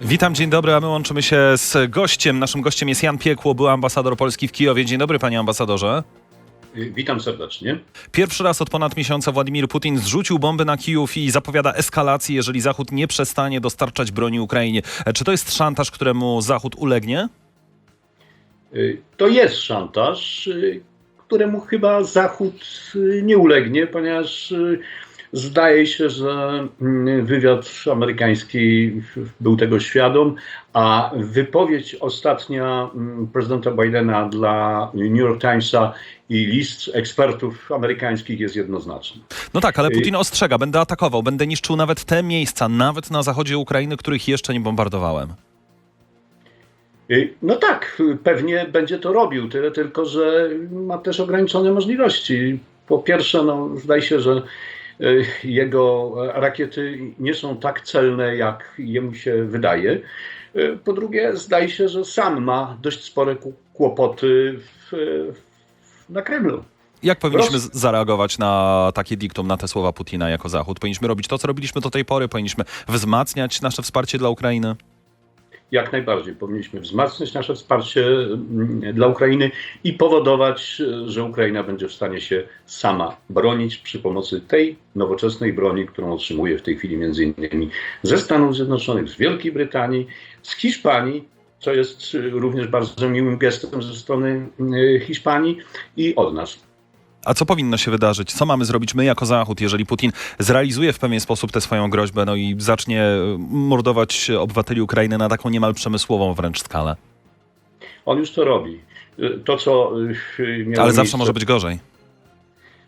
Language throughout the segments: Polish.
Witam, dzień dobry, a my łączymy się z gościem. Naszym gościem jest Jan Piekło, był ambasador Polski w Kijowie. Dzień dobry, panie ambasadorze. Witam serdecznie. Pierwszy raz od ponad miesiąca Władimir Putin zrzucił bomby na Kijów i zapowiada eskalację, jeżeli Zachód nie przestanie dostarczać broni Ukrainie. E, Czy to jest szantaż, któremu Zachód ulegnie? Y, To jest szantaż, y, któremu chyba Zachód y, nie ulegnie, ponieważ y, zdaje się, że mm, wywiad amerykański był tego świadom, a wypowiedź ostatnia mm, prezydenta Bidena dla New York Timesa i list ekspertów amerykańskich jest jednoznaczny. No tak, ale Putin ostrzega, będę atakował, będę niszczył nawet te miejsca, nawet na zachodzie Ukrainy, których jeszcze nie bombardowałem. Y, No tak, pewnie będzie to robił, tyle tylko, że ma też ograniczone możliwości. Po pierwsze, no, zdaje się, że jego rakiety nie są tak celne, jak jemu się wydaje. Y, Po drugie, zdaje się, że sam ma dość spore kłopoty w, na Kremlu. Jak powinniśmy zareagować na takie diktum, na te słowa Putina jako Zachód? Powinniśmy robić to, co robiliśmy do tej pory? Powinniśmy wzmacniać nasze wsparcie dla Ukrainy? Jak najbardziej powinniśmy wzmacniać nasze wsparcie mm, dla Ukrainy i powodować, że Ukraina będzie w stanie się sama bronić przy pomocy tej nowoczesnej broni, którą otrzymuje w tej chwili między innymi ze Stanów Zjednoczonych, z Wielkiej Brytanii, z Hiszpanii, co jest również bardzo miłym gestem ze strony e, Hiszpanii i od nas. A co powinno się wydarzyć? Co mamy zrobić my jako Zachód, jeżeli Putin zrealizuje w pewien sposób tę swoją groźbę no i zacznie e, mordować obywateli Ukrainy na taką niemal przemysłową wręcz skalę? On już to robi. E, To, co e, miało Ale zawsze miejsce- może być gorzej.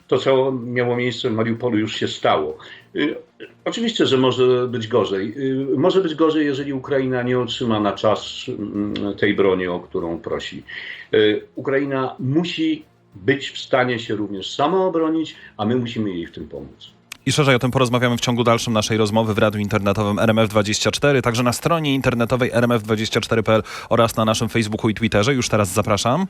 to, co miało miejsce w Mariupolu, już się stało. Oczywiście, że może być gorzej. Może być gorzej, jeżeli Ukraina nie otrzyma na czas mm, tej broni, o którą prosi. Ukraina musi być w stanie się również sama obronić, a my musimy jej w tym pomóc. I szerzej o tym porozmawiamy w ciągu dalszym naszej rozmowy w radiu internetowym RMF24, także na stronie internetowej rmf24.pl oraz na naszym Facebooku i Twitterze. Już teraz zapraszam.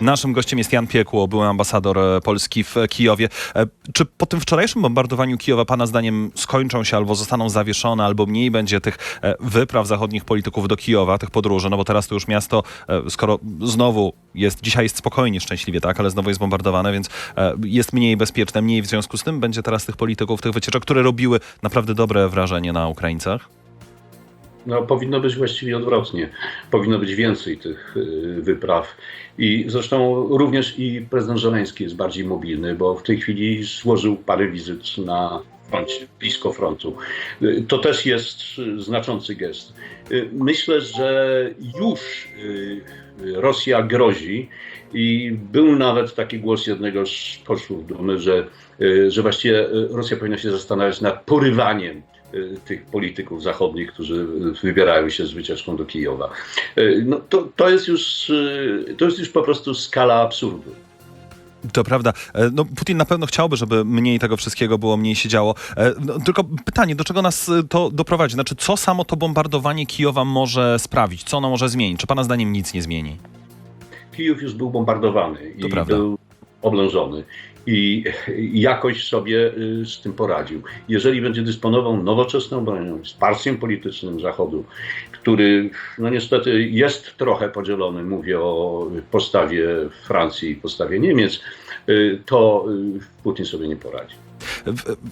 Naszym gościem jest Jan Piekło, były ambasador e, Polski w Kijowie. E, Czy po tym wczorajszym bombardowaniu Kijowa Pana zdaniem skończą się albo zostaną zawieszone, albo mniej będzie tych e, wypraw zachodnich polityków do Kijowa, tych podróży? No bo teraz to już miasto, e, skoro znowu jest, dzisiaj jest spokojnie, szczęśliwie, tak, ale znowu jest bombardowane, więc e, jest mniej bezpieczne, mniej w związku z tym będzie teraz tych polityków, tych wycieczek, które robiły naprawdę dobre wrażenie na Ukraińcach? No, powinno być właściwie odwrotnie. Powinno być więcej tych y, wypraw. I zresztą również i prezydent Żeleński jest bardziej mobilny, bo w tej chwili złożył parę wizyt na froncie, blisko frontu. Y, To też jest y, znaczący gest. Myślę, że już Rosja grozi i był nawet taki głos jednego z posłów Dumy, że, że właściwie Rosja powinna się zastanawiać nad porywaniem tych polityków zachodnich, którzy y, wybierają się z wycieczką do Kijowa. Y, No, to, to, jest już, y, to jest już po prostu skala absurdu. To prawda. E, No, Putin na pewno chciałby, żeby mniej tego wszystkiego było, mniej się działo. E, No, tylko pytanie, do czego nas to doprowadzi? Znaczy, co samo to bombardowanie Kijowa może sprawić? Co ono może zmienić? Czy pana zdaniem nic nie zmieni? Kijów już był bombardowany To i prawda. był oblężony. I jakoś sobie y, z tym poradził. Jeżeli będzie dysponował nowoczesną bronią, wsparciem politycznym Zachodu, który no niestety jest trochę podzielony, mówię o postawie Francji i postawie Niemiec, y, to y, Putin sobie nie poradzi.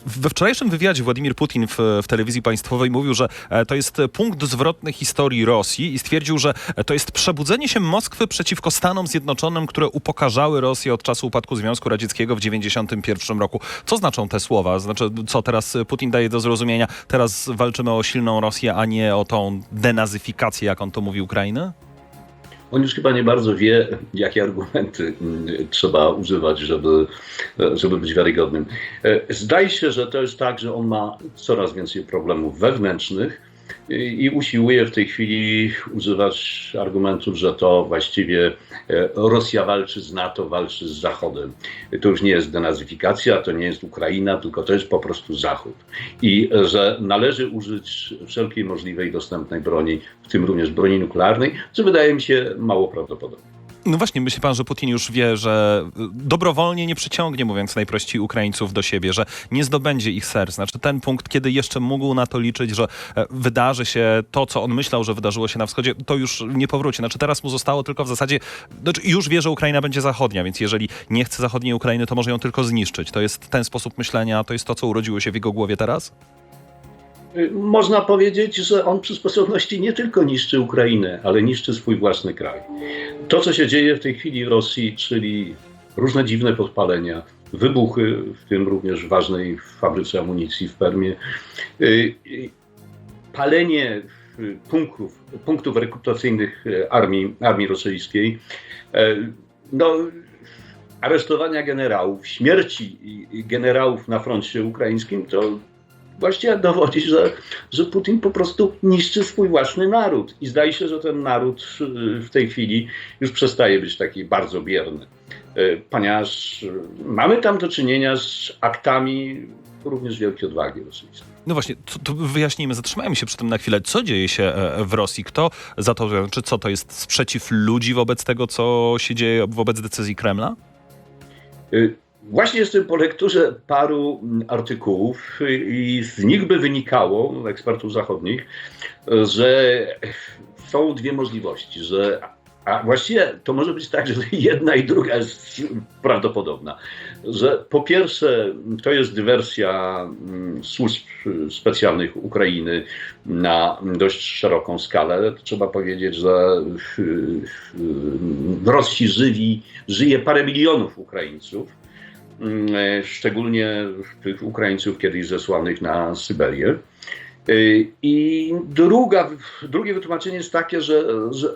We wczorajszym wywiadzie Władimir Putin w, w telewizji państwowej mówił, że e, to jest punkt zwrotny historii Rosji i stwierdził, że e, to jest przebudzenie się Moskwy przeciwko Stanom Zjednoczonym, które upokarzały Rosję od czasu upadku Związku Radzieckiego w 1991 roku. Co znaczą te słowa? Znaczy, co teraz Putin daje do zrozumienia? Teraz walczymy o silną Rosję, a nie o tą denazyfikację, jak on to mówi, Ukrainy? On już chyba nie bardzo wie, jakie argumenty mm, trzeba używać, żeby, żeby być wiarygodnym. E, Zdaje się, że to jest tak, że on ma coraz więcej problemów wewnętrznych i usiłuje w tej chwili używać argumentów, że to właściwie e, Rosja walczy z NATO, walczy z Zachodem. To już nie jest denazyfikacja, to nie jest Ukraina, tylko to jest po prostu Zachód. I że należy użyć wszelkiej możliwej dostępnej broni, w tym również broni nuklearnej, co wydaje mi się mało prawdopodobne. No właśnie, myśli pan, że Putin już wie, że y, dobrowolnie nie przyciągnie, mówiąc najprościej, Ukraińców do siebie, że nie zdobędzie ich serc. Znaczy ten punkt, kiedy jeszcze mógł na to liczyć, że e, wydarzy się to, co on myślał, że wydarzyło się na wschodzie, to już nie powróci. Znaczy teraz mu zostało tylko w zasadzie, znaczy już wie, że Ukraina będzie zachodnia, więc jeżeli nie chce zachodniej Ukrainy, to może ją tylko zniszczyć. To jest ten sposób myślenia, to jest to, co urodziło się w jego głowie teraz? Y, Można powiedzieć, że on przy sposobności nie tylko niszczy Ukrainę, ale niszczy swój własny kraj. To, co się dzieje w tej chwili w Rosji, czyli różne dziwne podpalenia, wybuchy, w tym również ważnej fabryce amunicji w Permie, y, y, palenie punktów, punktów rekrutacyjnych armii, armii rosyjskiej, no, aresztowania generałów, śmierci generałów na froncie ukraińskim, to właściwie dowodzi, że, że Putin po prostu niszczy swój własny naród. I zdaje się, że ten naród y, w tej chwili już przestaje być taki bardzo bierny. Y, Ponieważ y, mamy tam do czynienia z aktami również wielkiej odwagi rosyjskiej. No właśnie, to, to wyjaśnijmy, zatrzymajmy się przy tym na chwilę. Co dzieje się e, w Rosji? Kto za to, czy co to jest sprzeciw ludzi wobec tego, co się dzieje, wobec decyzji Kremla? Y, Właśnie jestem po lekturze paru mm, artykułów i z nich by wynikało, ekspertów zachodnich, że są dwie możliwości, że a właściwie to może być tak, że jedna i druga jest prawdopodobna. Że po pierwsze to jest dywersja mm, służb specjalnych Ukrainy na dość szeroką skalę. Trzeba powiedzieć, że w Rosji żywi, żyje parę milionów Ukraińców mm, szczególnie tych Ukraińców kiedyś zesłanych na Syberię. Y, I druga, drugie wytłumaczenie jest takie, że,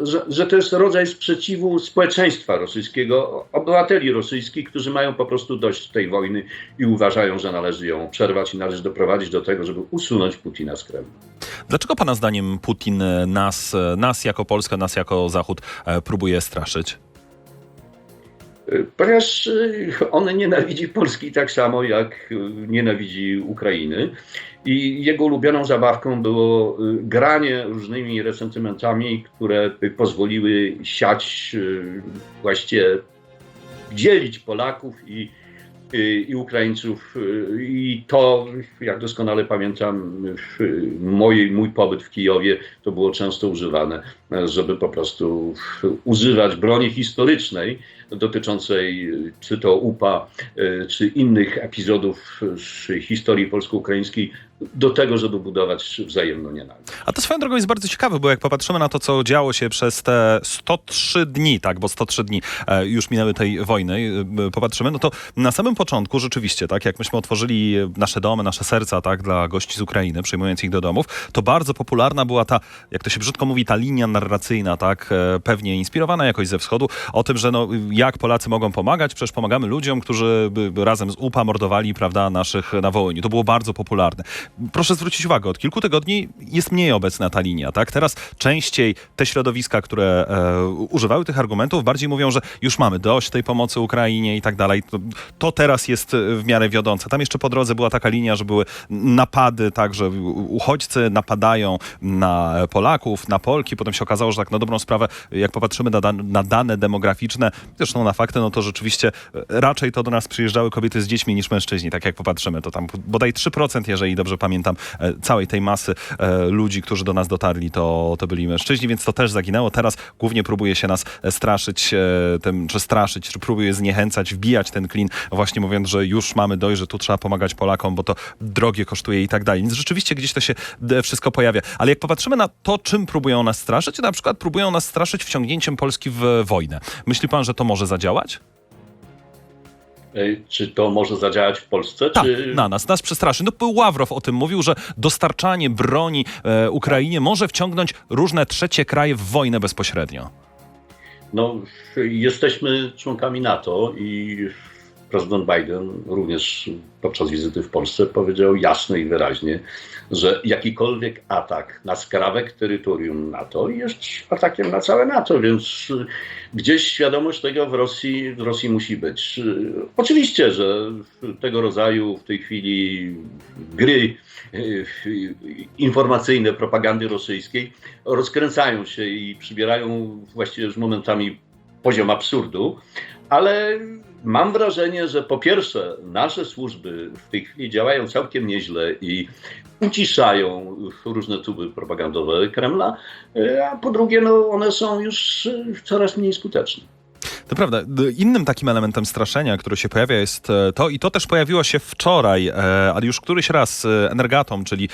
że, że, to jest rodzaj sprzeciwu społeczeństwa rosyjskiego, obywateli rosyjskich, którzy mają po prostu dość tej wojny i uważają, że należy ją przerwać i należy doprowadzić do tego, żeby usunąć Putina z Kremla. Dlaczego pana zdaniem Putin e, nas, e, nas jako Polskę, nas jako Zachód e, próbuje straszyć? Ponieważ y, on nienawidzi Polski tak samo, jak y, nienawidzi Ukrainy. I jego ulubioną zabawką było y, granie różnymi resentymentami, które pozwoliły siać, właściwie dzielić Polaków i, i, i Ukraińców. y, I to, jak doskonale pamiętam, mojej, mój pobyt w Kijowie, to było często używane, żeby po prostu używać broni historycznej dotyczącej y, czy to UPA, y, czy innych epizodów z historii polsko-ukraińskiej do tego, żeby budować wzajemną nienawiść. A to swoją drogą jest bardzo ciekawe, bo jak popatrzymy na to, co działo się przez te 103 dni, tak, bo 103 dni e, już minęły tej wojny, e, popatrzymy, no to na samym początku rzeczywiście, tak, jak myśmy otworzyli nasze domy, nasze serca, tak, dla gości z Ukrainy, przyjmując ich do domów, to bardzo popularna była ta, jak to się brzydko mówi, ta linia narracyjna, tak, e, pewnie inspirowana jakoś ze wschodu, o tym, że no, jak Polacy mogą pomagać, przecież pomagamy ludziom, którzy razem z UPA mordowali, prawda, naszych na Wołyniu. To było bardzo popularne. Proszę zwrócić uwagę, od kilku tygodni jest mniej obecna ta linia, tak? Teraz częściej te środowiska, które e, używały tych argumentów, bardziej mówią, że już mamy dość tej pomocy Ukrainie i tak dalej. To, to teraz jest e, w miarę wiodące. Tam jeszcze po drodze była taka linia, że były napady, tak, że uchodźcy napadają na Polaków, na Polki. Potem się okazało, że tak na dobrą sprawę, jak popatrzymy na, dan- na dane demograficzne, zresztą na fakty, no to rzeczywiście e, raczej to do nas przyjeżdżały kobiety z dziećmi niż mężczyźni. Tak jak popatrzymy, to tam bodaj 3%, jeżeli dobrze pamiętam, e, całej tej masy e, ludzi, którzy do nas dotarli, to, to byli mężczyźni, więc to też zaginęło. Teraz głównie próbuje się nas e, straszyć tym, czy straszyć, czy próbuje zniechęcać, wbijać ten klin, właśnie mówiąc, że już mamy dość, że tu trzeba pomagać Polakom, bo to drogie kosztuje i tak dalej. Więc rzeczywiście gdzieś to się wszystko pojawia. Ale jak popatrzymy na to, czym próbują nas straszyć, na przykład próbują nas straszyć wciągnięciem Polski w wojnę. Myśli pan, że to może zadziałać? Czy to może zadziałać w Polsce? Tak, czy... na nas, nas przestraszy. No Ławrow o tym mówił, że dostarczanie broni e, Ukrainie może wciągnąć różne trzecie kraje w wojnę bezpośrednio. No, jesteśmy członkami NATO i prezydent Biden również podczas wizyty w Polsce powiedział jasno i wyraźnie, że jakikolwiek atak na skrawek terytorium NATO jest atakiem na całe NATO, więc gdzieś świadomość tego w Rosji, w Rosji musi być. Oczywiście, że tego rodzaju w tej chwili gry y, informacyjne propagandy rosyjskiej rozkręcają się i przybierają właściwie już momentami poziom absurdu, ale mam wrażenie, że po pierwsze nasze służby w tej chwili działają całkiem nieźle i uciszają różne tuby propagandowe Kremla, e, a po drugie no, one są już coraz mniej skuteczne. To prawda. Innym takim elementem straszenia, który się pojawia jest e, to, i to też pojawiło się wczoraj, e, ale już któryś raz e, Energatom, czyli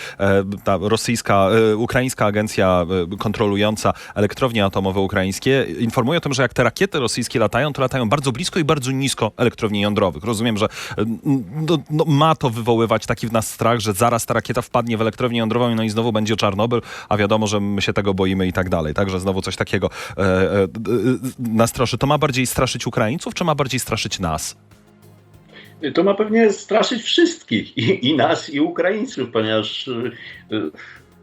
ta rosyjska, ukraińska agencja kontrolująca elektrownie atomowe ukraińskie, informuje o tym, że jak te rakiety rosyjskie latają, to latają bardzo blisko i bardzo nisko elektrowni jądrowych. Rozumiem, że no, no, ma to wywoływać taki w nas strach, że zaraz ta rakieta wpadnie w elektrownię jądrową no i znowu będzie Czarnobyl, a wiadomo, że my się tego boimy i tak dalej. Także znowu coś takiego e, e, nas straszy. To ma bardziej straszyć Ukraińców, czy ma bardziej straszyć nas? To ma pewnie straszyć wszystkich, i, i nas, i Ukraińców, ponieważ y,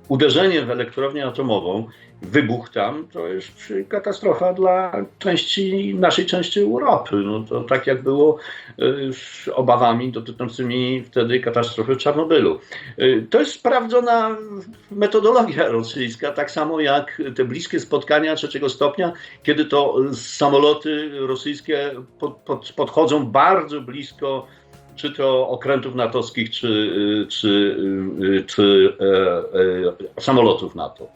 uderzenie w elektrownię atomową, wybuch tam, to jest katastrofa dla części, naszej części Europy. No to tak jak było y, z obawami dotyczącymi wtedy katastrofy w Czarnobylu. Y, To jest sprawdzona metodologia rosyjska, tak samo jak te bliskie spotkania trzeciego stopnia, kiedy to samoloty rosyjskie pod, pod, podchodzą bardzo blisko czy to okrętów natowskich, czy, y, czy, czy e, e, samolotów NATO.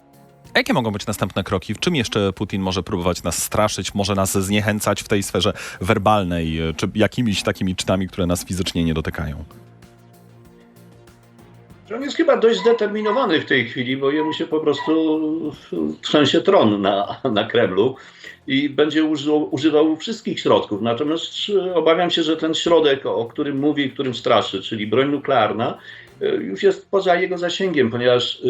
Jakie mogą być następne kroki? W czym jeszcze Putin może próbować nas straszyć, może nas zniechęcać w tej sferze werbalnej, czy jakimiś takimi czynami, które nas fizycznie nie dotykają? On jest chyba dość zdeterminowany w tej chwili, bo jemu się po prostu trzęsie tron na, na Kremlu i będzie używał, wszystkich środków. Natomiast obawiam się, że ten środek, o którym mówi którym straszy, czyli broń nuklearna, już jest poza jego zasięgiem, ponieważ e,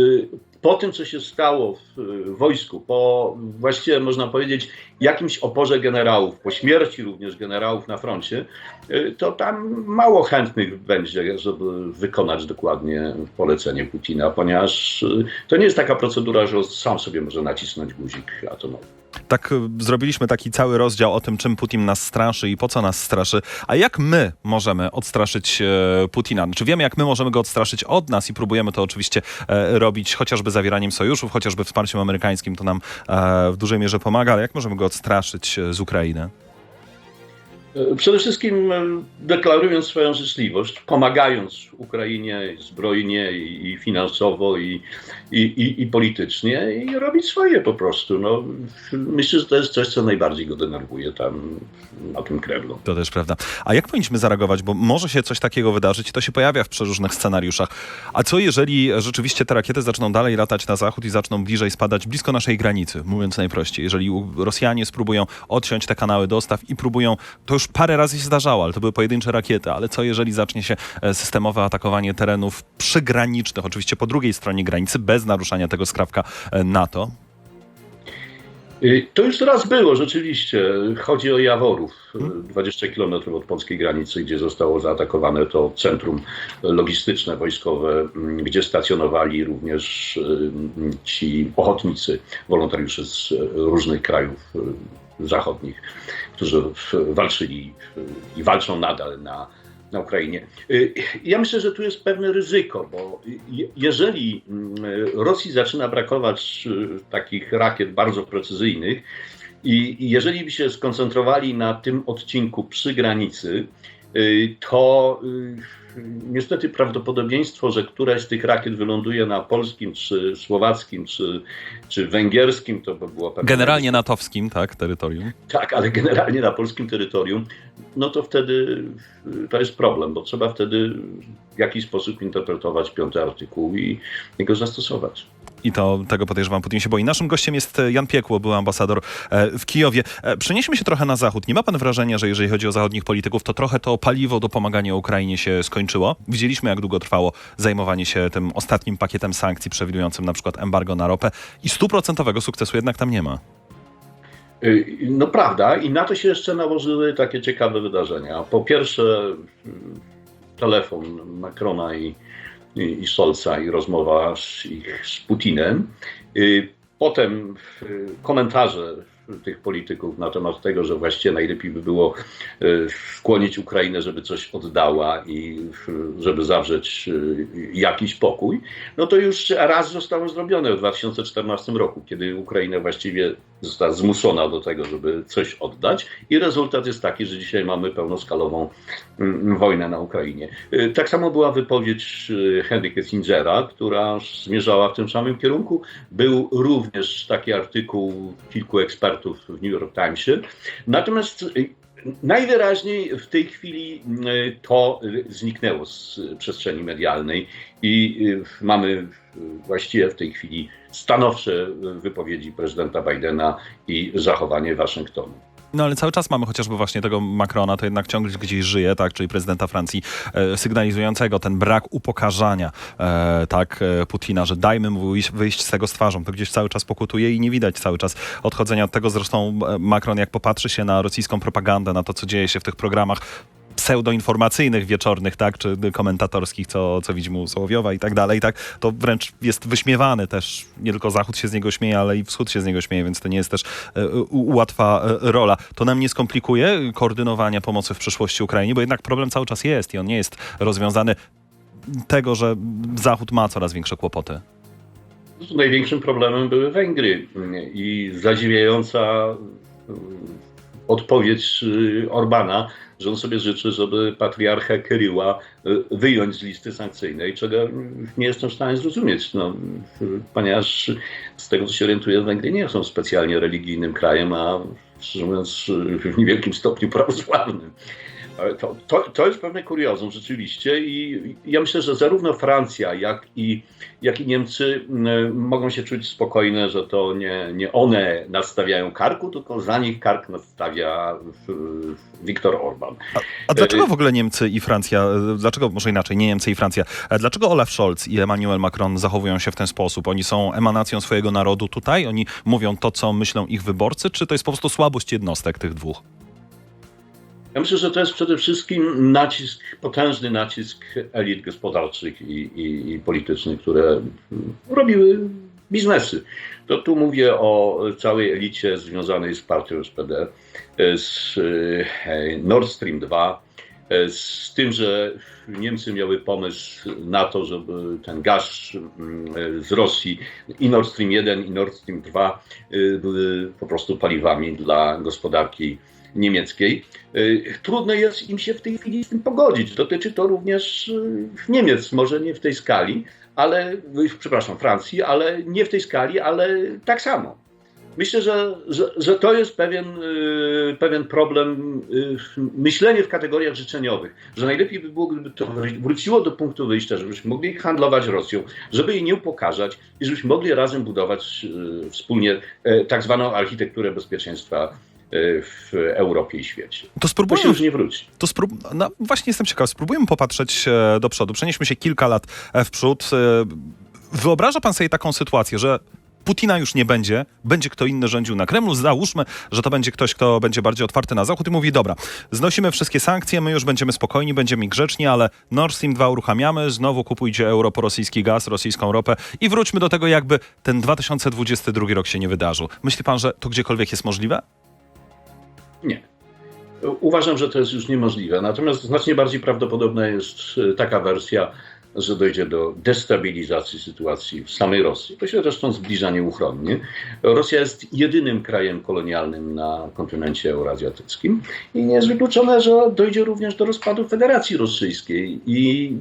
po tym, co się stało w wojsku, po właściwie można powiedzieć jakimś oporze generałów, po śmierci również generałów na froncie, e, to tam mało chętnych będzie, żeby wykonać dokładnie polecenie Putina, ponieważ to nie jest taka procedura, że sam sobie może nacisnąć guzik atomowy. Tak, e, zrobiliśmy taki cały rozdział o tym, czym Putin nas straszy i po co nas straszy. A jak my możemy odstraszyć e, Putina? Czy wiemy, jak my możemy go odstraszyć od nas i próbujemy to oczywiście e, robić chociażby zawieraniem sojuszów, chociażby wsparciem amerykańskim, to nam e, w dużej mierze pomaga, ale jak możemy go odstraszyć z Ukrainy? E, Przede wszystkim e, deklarując swoją życzliwość, pomagając Ukrainie zbrojnie i finansowo i, i, i, i politycznie i robić swoje po prostu. No, myślę, że to jest coś, co najbardziej go denerwuje tam na tym Kremlu. To też prawda. A jak powinniśmy zareagować? Bo może się coś takiego wydarzyć i to się pojawia w przeróżnych scenariuszach. A co jeżeli rzeczywiście te rakiety zaczną dalej latać na zachód i zaczną bliżej spadać blisko naszej granicy, mówiąc najprościej? Jeżeli Rosjanie spróbują odciąć te kanały dostaw i próbują, to już parę razy się zdarzało, ale to były pojedyncze rakiety, ale co jeżeli zacznie się e, systemowe atakowanie terenów przygranicznych, oczywiście po drugiej stronie granicy, bez naruszania tego skrawka e, NATO? Y, To już raz było, rzeczywiście. Chodzi o Jaworów, y, 20 km od polskiej granicy, gdzie zostało zaatakowane to centrum logistyczne wojskowe, mm, gdzie stacjonowali również ci ochotnicy, wolontariusze z różnych krajów zachodnich, którzy walczyli i walczą nadal na, na Ukrainie. Y, Ja myślę, że tu jest pewne ryzyko, bo je- jeżeli mm, Rosji zaczyna brakować y, takich rakiet bardzo precyzyjnych i jeżeli by się skoncentrowali na tym odcinku przy granicy, y, to niestety prawdopodobieństwo, że któraś z tych rakiet wyląduje na polskim, czy słowackim, czy, czy węgierskim, to by było pewnie Generalnie natowskim, tak, terytorium. tak, ale generalnie na polskim terytorium, no to wtedy to jest problem, bo trzeba wtedy w jakiś sposób interpretować piąty artykuł i, i go zastosować. I to tego podejrzewam Putin się boi. Naszym gościem jest e, Jan Piekło, był ambasador e, w Kijowie. E, Przenieśmy się trochę na zachód. Nie ma pan wrażenia, że jeżeli chodzi o zachodnich polityków, to trochę to paliwo do pomagania Ukrainie się skończyło? Widzieliśmy, jak długo trwało zajmowanie się tym ostatnim pakietem sankcji przewidującym na przykład embargo na ropę i stuprocentowego sukcesu jednak tam nie ma. Y, No prawda, i na to się jeszcze nałożyły takie ciekawe wydarzenia. Po pierwsze, y, telefon Macrona i, i, Scholza i rozmowa z, ich z Putinem. Y, Potem y, komentarze tych polityków na temat tego, że właściwie najlepiej by było e, skłonić Ukrainę, żeby coś oddała i e, żeby zawrzeć e, jakiś pokój, no to już raz zostało zrobione w 2014 roku, kiedy Ukraina właściwie została zmuszona do tego, żeby coś oddać i rezultat jest taki, że dzisiaj mamy pełnoskalową mm, wojnę na Ukrainie. Y, Tak samo była wypowiedź Henry Kissingera, która zmierzała w tym samym kierunku. Był również taki artykuł kilku ekspertów w New York Timesie. Natomiast y, najwyraźniej w tej chwili y, to zniknęło z przestrzeni medialnej i y, mamy właściwie w tej chwili stanowcze wypowiedzi prezydenta Bidena i zachowanie Waszyngtonu. No ale cały czas mamy chociażby właśnie tego Macrona, to jednak ciągle gdzieś żyje, tak, czyli prezydenta Francji, e, sygnalizującego ten brak upokarzania, e, tak, e, Putina, że dajmy mu wyjść, z tego z twarzą. To gdzieś cały czas pokutuje i nie widać cały czas odchodzenia od tego. Zresztą e, Macron, jak popatrzy się na rosyjską propagandę, na to, co dzieje się w tych programach pseudoinformacyjnych wieczornych, tak, czy komentatorskich, co, co widzi mu Sołowiowa i tak dalej, tak, to wręcz jest wyśmiewany też. Nie tylko Zachód się z niego śmieje, ale i Wschód się z niego śmieje, więc to nie jest też e, u- łatwa e, rola. To nam nie skomplikuje koordynowania pomocy w przyszłości Ukrainie, bo jednak problem cały czas jest i on nie jest rozwiązany tego, że Zachód ma coraz większe kłopoty. Największym problemem były Węgry i zadziwiająca odpowiedź y, Orbana, że on sobie życzy, żeby patriarchę Kyryła y, wyjąć z listy sankcyjnej, czego nie jestem w stanie zrozumieć, no, ponieważ z tego co się orientuję, Węgry nie są specjalnie religijnym krajem, a szczerze mówiąc w niewielkim stopniu prawosławnym. To, to, to jest pewne kuriozum rzeczywiście i ja myślę, że zarówno Francja, jak i, jak i Niemcy m, mogą się czuć spokojne, że to nie, nie one nastawiają karku, tylko za nich kark nastawia Viktor Orban. A dlaczego w ogóle Niemcy i Francja, dlaczego może inaczej, nie Niemcy i Francja, dlaczego Olaf Scholz i Emmanuel Macron zachowują się w ten sposób? Oni są emanacją swojego narodu tutaj? Oni mówią to, co myślą ich wyborcy? Czy to jest po prostu słabość jednostek tych dwóch? Ja myślę, że to jest przede wszystkim nacisk, potężny nacisk elit gospodarczych i, i, i politycznych, które robiły biznesy. To tu mówię o całej elicie związanej z partią SPD, z e, Nord Stream 2, e, z tym, że Niemcy miały pomysł na to, żeby ten gaz mm, z Rosji i Nord Stream 1 i Nord Stream 2 y, były po prostu paliwami dla gospodarki niemieckiej. Y, Trudno jest im się w tej chwili z tym pogodzić. Dotyczy to również y, Niemiec, może nie w tej skali, ale, y, przepraszam, Francji, ale nie w tej skali, ale tak samo. Myślę, że, że, że to jest pewien, pewien problem, myślenie w kategoriach życzeniowych, że najlepiej by było, gdyby to wróciło do punktu wyjścia, żebyśmy mogli handlować Rosją, żeby jej nie upokarzać i żebyśmy mogli razem budować wspólnie tak zwaną architekturę bezpieczeństwa w Europie i świecie. To To spróbujmy się już nie wróci. To sprób... no, właśnie jestem ciekaw, spróbujmy popatrzeć e, do przodu. Przenieśmy się kilka lat e, w przód. E, Wyobraża pan sobie taką sytuację, że Putina już nie będzie, będzie kto inny rządził na Kremlu. Załóżmy, że to będzie ktoś, kto będzie bardziej otwarty na Zachód i mówi, dobra, znosimy wszystkie sankcje, my już będziemy spokojni, będziemy grzeczni, ale Nord Stream 2 uruchamiamy, znowu kupujcie euro po rosyjski gaz, rosyjską ropę i wróćmy do tego, jakby ten 2022 rok się nie wydarzył. Myśli pan, że to gdziekolwiek jest możliwe? Nie. Uważam, że to jest już niemożliwe. Natomiast znacznie bardziej prawdopodobna jest e, taka wersja, że dojdzie do destabilizacji sytuacji w samej Rosji. To się zresztą zbliża nieuchronnie. Rosja jest jedynym krajem kolonialnym na kontynencie eurazjatyckim i nie jest wykluczone, że dojdzie również do rozpadu Federacji Rosyjskiej. I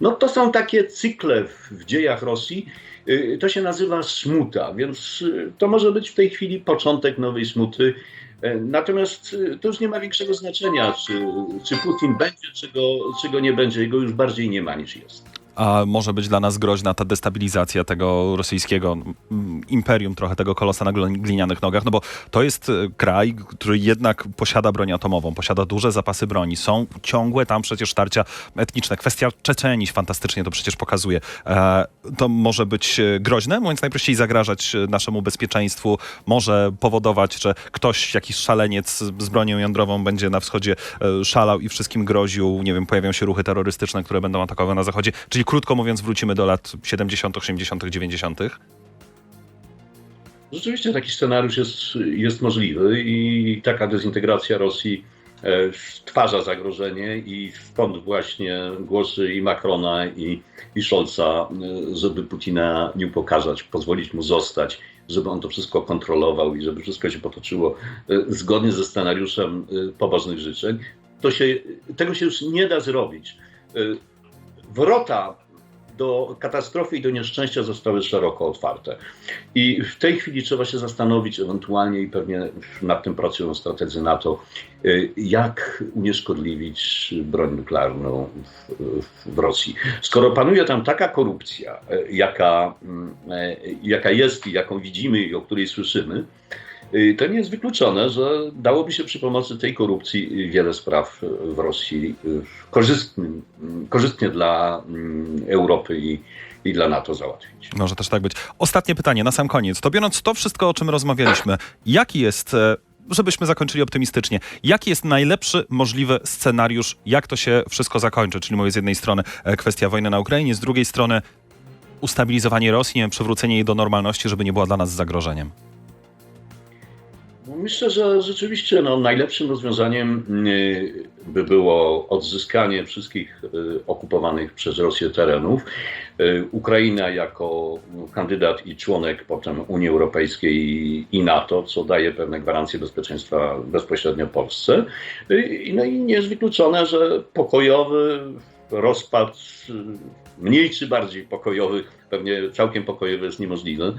no, to są takie cykle w, w dziejach Rosji. Y, To się nazywa smuta, więc y, to może być w tej chwili początek nowej smuty. E, Natomiast y, to już nie ma większego znaczenia, czy, czy Putin będzie, czy go, czy go nie będzie. Jego już bardziej nie ma niż jest. A może być dla nas groźna ta destabilizacja tego rosyjskiego mm, imperium, trochę tego kolosa na gl- glinianych nogach, no bo to jest e, kraj, który jednak posiada broń atomową, posiada duże zapasy broni. Są ciągłe tam przecież starcia etniczne. Kwestia Czeczeni fantastycznie to przecież pokazuje. E, to może być e, groźne, mówiąc najprościej zagrażać naszemu bezpieczeństwu, może powodować, że ktoś, jakiś szaleniec z bronią jądrową będzie na wschodzie szalał i wszystkim groził, nie wiem, pojawią się ruchy terrorystyczne, które będą atakowane na zachodzie. Czyli krótko mówiąc, wrócimy do lat 70., 80., 90. Rzeczywiście taki scenariusz jest, jest możliwy i taka dezintegracja Rosji e, stwarza zagrożenie i stąd właśnie głosy i Macrona i, i Scholza, e, żeby Putina nie upokarzać, pozwolić mu zostać, żeby on to wszystko kontrolował i żeby wszystko się potoczyło e, zgodnie ze scenariuszem e, pobożnych życzeń. To się, tego się już nie da zrobić. Wrota do katastrofy i do nieszczęścia zostały szeroko otwarte. I w tej chwili trzeba się zastanowić ewentualnie i pewnie nad tym pracują strategzy NATO, y, jak unieszkodliwić broń nuklearną w, w Rosji. Skoro panuje tam taka korupcja, y, jaka, mm, y, jaka jest i jaką widzimy i o której słyszymy, to nie jest wykluczone, że dałoby się przy pomocy tej korupcji wiele spraw w Rosji y, korzystnym, korzystnie dla mm, Europy i, i dla NATO załatwić. Może też tak być. Ostatnie pytanie na sam koniec. To biorąc to wszystko, o czym rozmawialiśmy, jaki jest, e, żebyśmy zakończyli optymistycznie, jaki jest najlepszy możliwy scenariusz, jak to się wszystko zakończy? Czyli mówię z jednej strony e, kwestia wojny na Ukrainie, z drugiej strony ustabilizowanie Rosji, nie wiem, przywrócenie jej do normalności, żeby nie była dla nas zagrożeniem. No, Myślę, że rzeczywiście no, najlepszym rozwiązaniem y, by było odzyskanie wszystkich y, okupowanych przez Rosję terenów. Y, Ukraina jako kandydat i członek potem Unii Europejskiej i- NATO, co daje pewne gwarancje bezpieczeństwa bezpośrednio Polsce. No i nie jest wykluczone, że pokojowy rozpad, mniej czy bardziej pokojowy, pewnie całkiem pokojowy jest niemożliwy,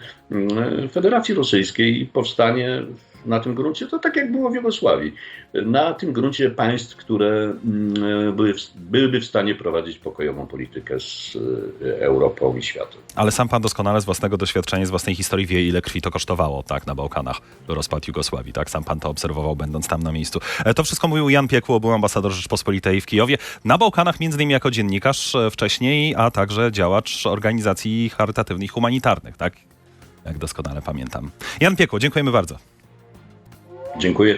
Federacji Rosyjskiej powstanie na tym gruncie, to tak jak było w Jugosławii. Na tym gruncie państw, które mm, były, byłyby w stanie prowadzić pokojową politykę z y, Europą i światem. Ale sam pan doskonale z własnego doświadczenia, z własnej historii wie, ile krwi to kosztowało, tak, na Bałkanach, rozpad Jugosławii, tak? Sam pan to obserwował, będąc tam na miejscu. E, To wszystko mówił Jan Piekło, był ambasador Rzeczpospolitej w Kijowie. Na Bałkanach między innymi jako dziennikarz e, wcześniej, a także działacz organizacji charytatywnych, humanitarnych, tak? Jak doskonale pamiętam. Jan Piekło, dziękujemy bardzo. Dziękuję.